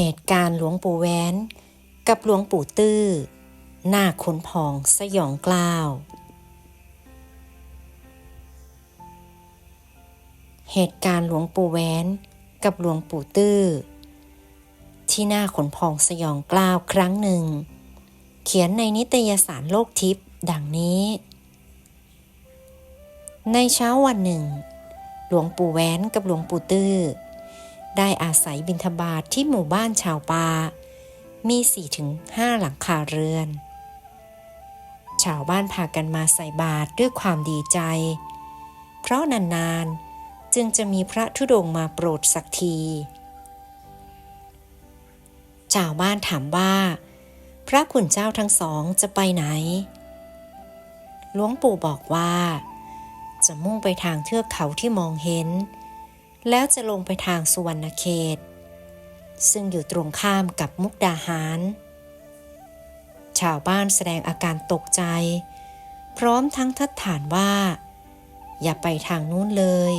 เหตุการณ์หลวงปู่แหวนกับหลวงปู่ตื้อ หน้าขนพองสยองกล้าว เหตุการณ์หลวงปู่แหวนกับหลวงปู่ตื้อ ที่หน้าขนพองสยองกล้าวครั้งหนึ่ง เขียนในนิตยสารโลกทิพย์ดังนี้ ในเช้าวันหนึ่ง หลวงปู่แหวนกับหลวงปู่ตื้อ ได้อาศัยบิณฑบาตทที่หมู่บ้านชาวปา มี4ถึง5หลังคาเรือน ชาวบ้านพากันมาใส่บาตรด้วยความดีใจ เพราะนานๆจึงจะมีพระธุดงค์มาโปรดสักที ชาวบ้านถามว่า พระขุนเจ้าทั้งสองจะไปไหน หลวงปู่บอกว่า จะมุ่งไปทางเทือกเขาที่มองเห็น แล้วจะลงไปทางสุวรรณเขต ซึ่งอยู่ตรงข้ามกับมุกดาหาร ชาวบ้านแสดงอาการตกใจ พร้อมทั้งทัดฐานว่า อย่าไปทางนู้นเลย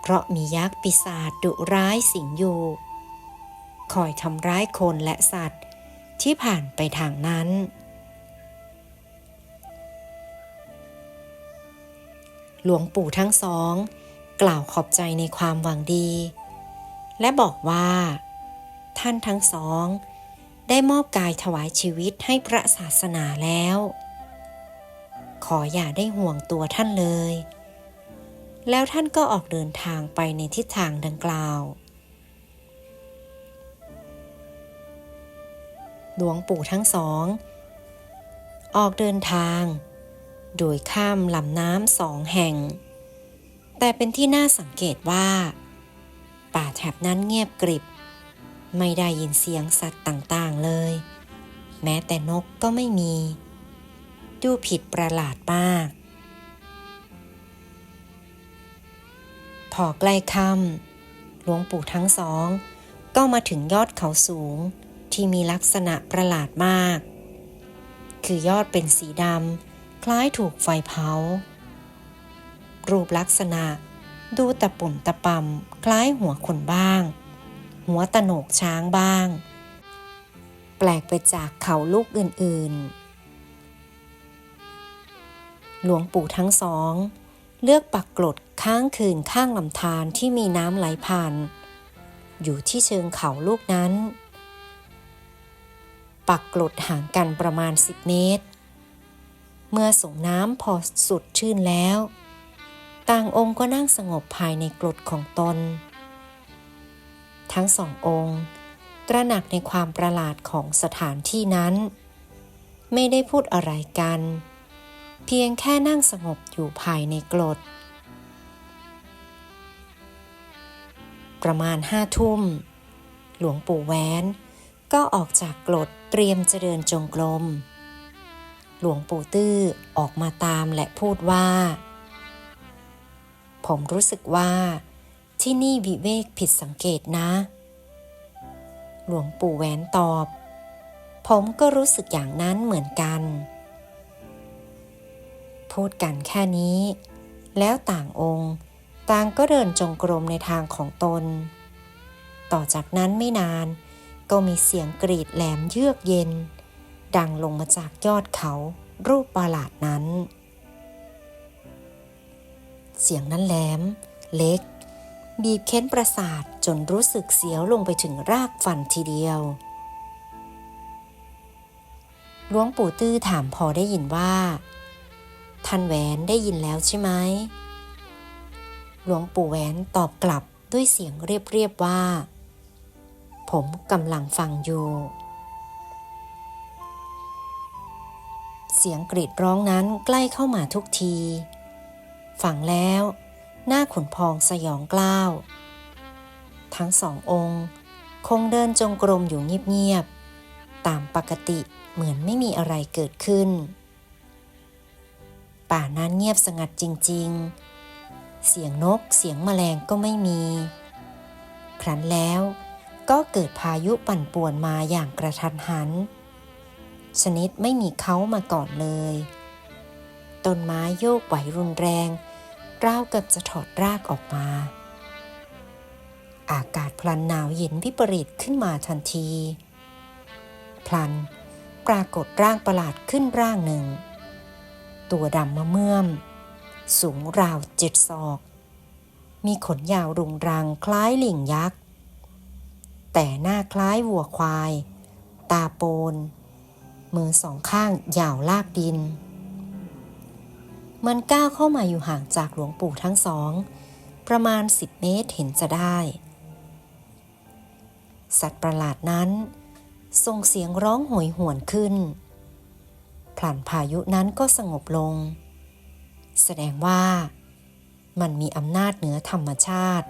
เพราะมียักษ์ปีศาจดุร้ายสิงอยู่ คอยทำร้ายคนและสัตว์ที่ผ่านไปทางนั้นหลวงปู่ทั้งสอง กล่าวขอบใจในความหวังดี และบอกว่า ท่านทั้งสอง ได้มอบกายถวายชีวิตให้พระศาสนาแล้ว ขออย่าได้ห่วงตัวท่านเลย แล้วท่านก็ออกเดินทางไปในทิศทางดังกล่าว หลวงปู่ทั้งสอง ออกเดินทาง โดยข้ามลำน้ำสองแห่ง แต่เป็นที่น่าสังเกตว่า ป่าแถบนั้นเงียบกริบ ไม่ได้ยินเสียงสัตว์ต่างๆเลย แม้แต่นกก็ไม่มี ดูผิดประหลาดมาก พอใกล้ค่ำหลวงปู่ทั้งสอง ก็มาถึงยอดเขาสูงที่มีลักษณะประหลาดมาก คือยอดเป็นสีดำคล้ายถูกไฟเผา รูปลักษณะ ดูตะปุ่มตะปำคล้ายหัวคนบ้าง หัวตะโหนกช้างบ้าง แปลกไปจากเขาลูกอื่นๆ หลวงปู่ทั้งสอง เลือกปักกรดค้างคืนข้างลำธารที่มีน้ำไหลผ่าน อยู่ที่เชิงเขาลูกนั้น ปักกรดห่างกันประมาณ 10 เมตรเมื่อส่งน้ำพอสุดชื่นแล้ว ต่างองค์ก็นั่งสงบภายในกรดของตน ทั้งสององค์ ตระหนักในความประหลาดของสถานที่นั้น ไม่ได้พูดอะไรกัน เพียงแค่นั่งสงบอยู่ภายในกรดประมาณห้าทุ่ม หลวงปู่แหวนก็ออกจากกรดเตรียมจะเดินจงกรม หลวงปู่ตื้อออกมาตามและพูดว่า ผมรู้สึกว่า ที่นี่วิเวกผิดสังเกตนะ หลวงปู่แหวนตอบ ผมก็รู้สึกอย่างนั้นเหมือนกัน พูดกันแค่นี้ แล้วต่างองค์ต่างก็เดินจงกรมในทางของตน ต่อจากนั้นไม่นานก็มีเสียงกรีดแหลมเยือกเย็น ดังลงมาจากยอดเขารูปประหลาดนั้น เสียงนั้นแหลม เล็ก บีบเค้นประสาทจนรู้สึกเสียวลงไปถึงรากฟันทีเดียว หลวงปู่ตื้อถามพอได้ยินว่า ท่านแหวนได้ยินแล้วใช่ไหม หลวงปู่แหวนตอบกลับด้วยเสียงเรียบๆว่า ผมกำลังฟังอยู่เสียงกรีดร้องนั้นใกล้เข้ามาทุกที ฟังแล้ว หน้าขุนพองสยองกล้าว ทั้งสององค์ คงเดินจงกรมอยู่เงียบๆ ตามปกติเหมือนไม่มีอะไรเกิดขึ้น ป่านั้นเงียบสงัดจริง ๆ เสียงนกเสียงแมลงก็ไม่มี ครั้นแล้วก็เกิดพายุปั่นป่วนมาอย่างกระทันหัน ชนิดไม่มีเขามาก่อนเลย ต้นไม้โยกไหวรุนแรง ราวกับจะถอดรากออกมา อากาศพลันหนาวเย็นวิปริตขึ้นมาทันที พลันปรากฏร่างประหลาดขึ้นร่างหนึ่ง ตัวดำมะเมื่อม สูงราวเจ็ดศอก มีขนยาวรุงรังคล้ายลิงยักษ์ แต่หน้าคล้ายวัวควาย ตาโปน มือสองข้างยาวลากดิน มันก้าวเข้ามาอยู่ห่างจากหลวงปู่ทั้งสอง ประมาณ10เมตรเห็นจะได้ สัตว์ประหลาดนั้นส่งเสียงร้องโหยหวนขึ้นพลันพายุนั้นก็สงบลง แสดงว่ามันมีอำนาจเหนือธรรมชาติ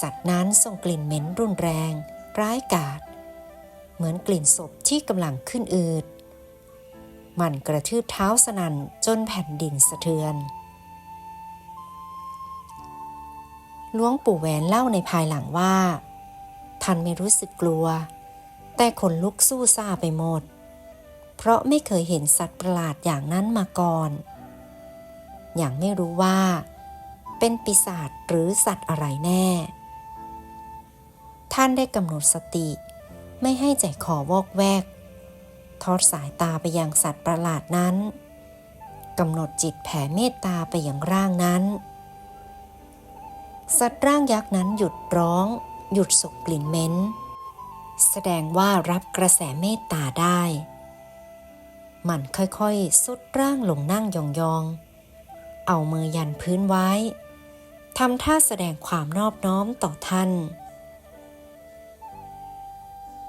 สัตว์นั้นส่งกลิ่นเหม็นรุนแรง ร้ายกาจเหมือนกลิ่นศพที่กำลังขึ้นอืด มันกระทืบเท้าสนันจนแผ่นดินสะเทือน หลวงปู่แหวนเล่าในภายหลังว่า ท่านไม่รู้สึกกลัว แต่ขนลุกสู้ซาไปหมด เพราะไม่เคยเห็นสัตว์ประหลาดอย่างนั้นมาก่อน อย่างไม่รู้ว่า เป็นปีศาจหรือสัตว์อะไรแน่ ท่านได้กำหนดสติ ไม่ให้ใจคอวอกแวก ทอดสายตาไปยังสัตว์ประหลาดนั้นกำหนดจิตแผ่เมตตาไปยังร่างนั้น สัตว์ร่างยักษ์นั้นหยุดร้อง หยุดส่งกลิ่นเหม็นแสดงว่ารับกระแสเมตตาได้ มันค่อยๆสุดร่างลงนั่งยองๆ เอามือยันพื้นไว้ทำท่าแสดงความนอบน้อมต่อท่าน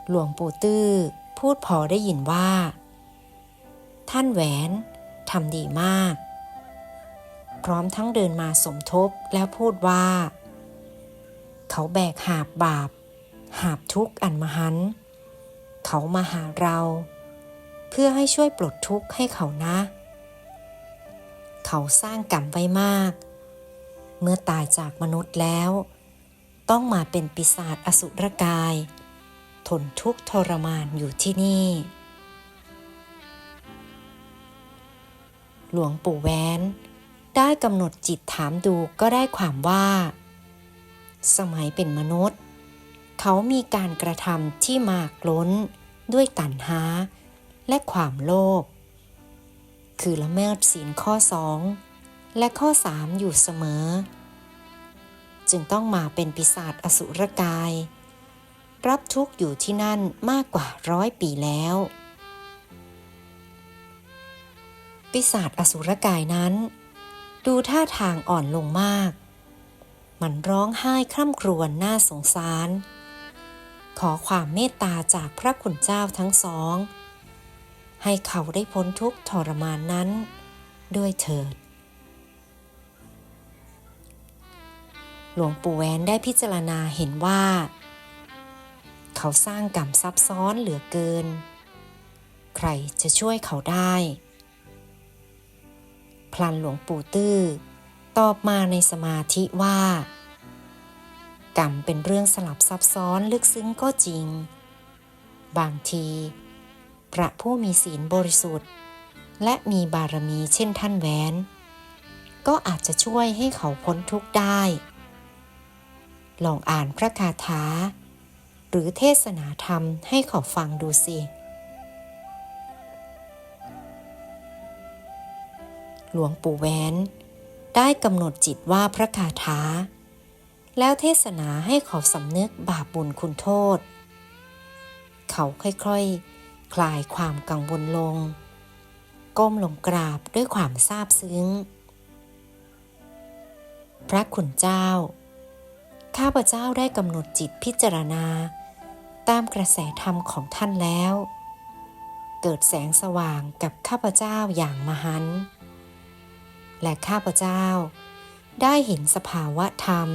หลวงปู่ตื้อ พูดพอได้ยินว่า ท่านแหวนทำดีมาก พร้อมทั้งเดินมาสมทบแล้วพูดว่า เขาแบกหาบบาป หาบทุกข์อันมหัน เขามาหาเรา เพื่อให้ช่วยปลดทุกข์ให้เขานะ เขาสร้างกรรมไว้มาก เมื่อตายจากมนุษย์แล้ว ต้องมาเป็นปีศาจอสุรกาย ทนทุกข์ทรมานอยู่ที่นี่ หลวงปู่แหวนได้กำหนดจิตถามดูก็ได้ความว่า สมัยเป็นมนุษย์ เขามีการกระทำที่มากล้นด้วยตัณหา และความโลภคือละเมิดศีลข้อสองและข้อสามอยู่เสมอ จึงต้องมาเป็นปีศาจอสุรกาย รับทุกข์อยู่ที่นั่นมากกว่าร้อยปีแล้ว ปีศาจอสุรกายนั้น ดูท่าทางอ่อนลงมาก มันร้องไห้คร่ำครวญน่าสงสาร ขอความเมตตาจากพระคุณเจ้าทั้งสอง ให้เขาได้พ้นทุกข์ทรมานนั้น ด้วยเถิดหลวงปู่แหวนได้พิจารณาเห็นว่า เขาสร้างกรรมซับซ้อนเหลือเกิน ใครจะช่วยเขาได้ พลันหลวงปู่ตื้อ ตอบมาในสมาธิว่า กรรมเป็นเรื่องสลับซับซ้อนลึกซึ้งก็จริง บางที พระผู้มีศีลบริสุทธิ์ และมีบารมีเช่นท่านแหวน ก็อาจจะช่วยให้เขาพ้นทุกข์ได้ ลองอ่านพระคาถา รือเทศนาธรรมให้เขาฟังดูสิ หลวงปู่แหวนได้กำหนดจิตว่าพระคาถา แล้วเทศนาให้เขาสำนึกบาปบุญคุณโทษ เขาค่อยๆคคลายความกังวลลง ก้มลงกราบด้วยความซาบซึ้ง พระคุณเจ้าข้าพเจ้าได้กำหนดจิตพิจารณา ตามกระแสธรรมของท่านแล้ว เกิดแสงสว่างกับข้าพเจ้าอย่างมหันต์และข้าพเจ้าได้เห็นสภาวะธรรม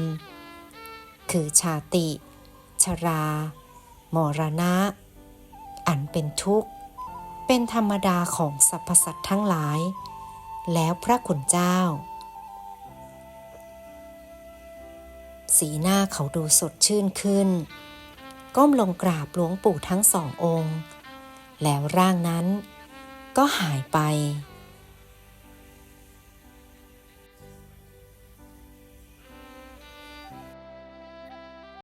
คือชาติ ชรา มรณะ อันเป็นทุกข์ เป็นธรรมดาของสรรพสัตว์ทั้งหลาย แล้วพระคุณเจ้า สีหน้าเขาดูสดชื่นขึ้น ก้มลงกราบหลวงปู่ทั้งสององค์ แล้วร่างนั้นก็หายไป